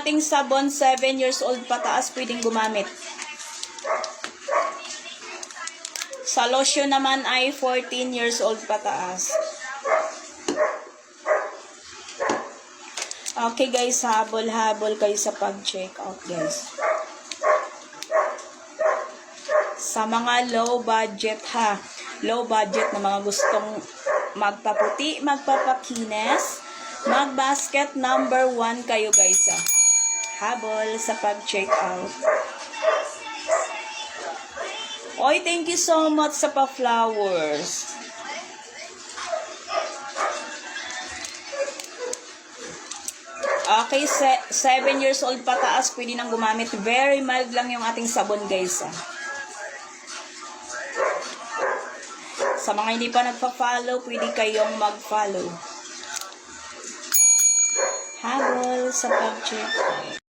ating sabon, 7 years old pataas, pwedeng gumamit. Sa lotion naman ay 14 years old pataas. Okay guys, habol-habol kayo sa pag-check out guys. Sa mga low budget ha, low budget na mga gustong magpaputi, magpapakinis, mag-basket number one kayo guys ha. Habol sa pag-check out. Oy, thank you so much sa pa-flowers. Okay, 7 years old pataas, pwede nang gumamit. Very mild lang yung ating sabon, guys. Ah. Sa mga hindi pa nagpa-follow, pwede kayong mag-follow. Habol sa pag-check.